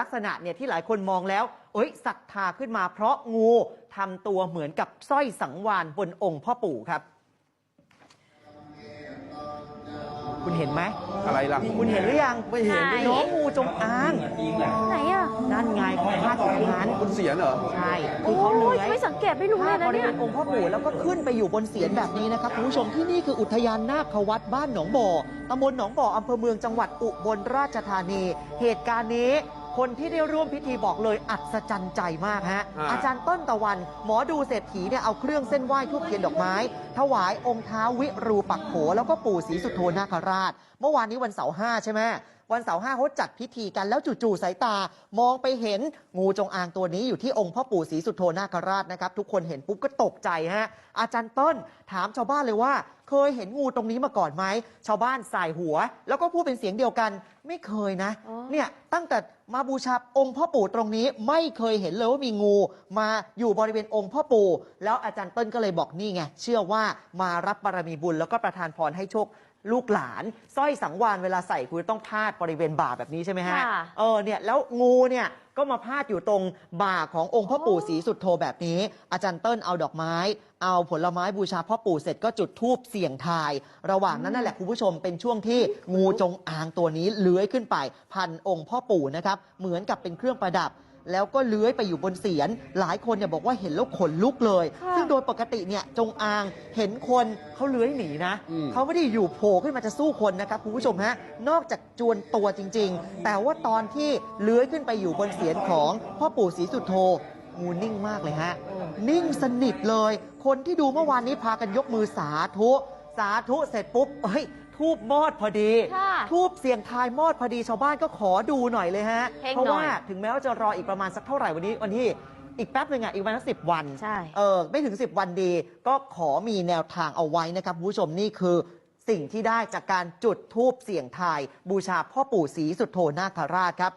ลักษณะเนี่ยที่หลายคนมองแล้ว เอ้ยศรัทธาขึ้นมาเพราะงูทำตัวเหมือนกับสร้อยสังวานบนองค์พ่อปู่ครับ คุณเห็นไหมอะไรล่ะ คุณเห็นหรือยังไม่เห็นไหนน้องงูจงอางไหนอะนั่นไงเขาพาดอยู่ตรงนั้นคุณเสียนเหรอ ใช่โอ้คือเขาเลื้อยยไม่สังเกตไม่รู้พาเลยดบนะริเนี่เวยณองค์พ่อปู่แล้วก็ขึ้นไปอยู่บนเสียนแบบนี้นะครับคุณผู้ชมที่นี่คืออุทยานนาควัดบ้านหนองบ่อตำบลหนองบ่ออำเภอเมืองจังหวัดอุบลราชธานี เหตุการณ์นี้ คนที่ได้ร่วมพิธีบอกเลยอัศจรรย์ใจมากฮะอ่าอาจารย์ต้นตะวัน หมอดูเศรษฐีเนี่ยเอาเครื่องเส้นไหว้ทูบเทียนดอกไม้ ถวายองค์ท้าวิรูปักโข แล้วก็ปู่ศรีสุโธนาคราช เมื่อวานนี้วันเสาร์ห้าใช่ไหมวันเสาร์ห้าเขาจัดพิธีกันแล้วจู่ๆสายตามองไปเห็นงูจงอางตัวนี้อยู่ที่องค์พ่อปู่ศรีสุโธนาคราชนะครับ ทุกคนเห็นปุ๊บก็ตกใจฮะอาจารย์ต้นถามชาวบ้านเลยว่า เคยเห็นงูตรงนี้มาก่อนไหมชาวบ้านสายหัว แล้วก็พูดเป็นเสียงเดียวกัน ไม่เคยนะ อ๋อ เนี่ยตั้งแต่มาบูชาองค์พ่อปู่ตรงนี้ไม่เคยเห็นเลยว่ามีงูมาอยู่บริเวณองค์พ่อปู่ แล้วอาจารย์ต้นก็เลยบอกนี่ไง เชื่อว่ามารับบารมีบุญแล้วก็ประทานพรให้โชค ลูกหลานสร้อยสังวานเวลาใส่คุณต้องพาดบริเวณบ่าแบบนี้ใช่ไหมฮะค่ะเออเนี่ยแล้วงูเนี่ยก็มาพาดอยู่ตรงบ่าขององค์พ่อปู่ศรีสุดโทแบบนี้ อาจารย์เติ้ลเอาดอกไม้ เอาผลไม้บูชาพ่อปู่เสร็จก็จุดธูปเสี่ยงทาย ระหว่างนั้นนั่นแหละคุณผู้ชมเป็นช่วงที่งูจงอางตัวนี้เลื้อยขึ้นไป พันองค์พ่อปู่นะครับเหมือนกับเป็นเครื่องประดับ แล้วก็เลื้อยไปอยู่บนเสียน หลายคนเนี่ยบอกว่าเห็นแล้วขนลุกเลยค่ะซึ่งโดยปกติเนี่ยจงอางเห็นคนเขาเลื้อยหนีนะอืมเขาไม่ได้อยู่โผล่ขึ้นมาจะสู้คนนะครับคุณผู้ชมฮะนอกจากจวนตัวจริง ๆ แต่ว่าตอนที่เลื้อยขึ้นไปอยู่บนเสียนของพ่อปู่ศรีสุโธงูนิ่งมากเลยฮะ นิ่งสนิทเลย คนที่ดูเมื่อวานนี้พากันยกมือสาธุ สาธุเสร็จปุ๊บเอ้ยทูบมอดพอดีค่ะ ทูบเสียงทายมอดพอดีชาวบ้านก็ขอดูหน่อยเลยฮะ เพ่งเพราะหน่อยว่าถึงแม้ว่าจะรออีกประมาณสักเท่าไหร่วันนี้วันที่อีกแป๊บหนึ่งอะอีกประมาณสิบวัน ใช่ เออไม่ถึง 10 วันดีก็ขอมีแนวทางเอาไว้นะครับคุณผู้ชมนี่คือสิ่งที่ได้จากการจุดทูบเสี่ยงทาย บูชาพ่อปู่ศรีสุโธนาคราชครับ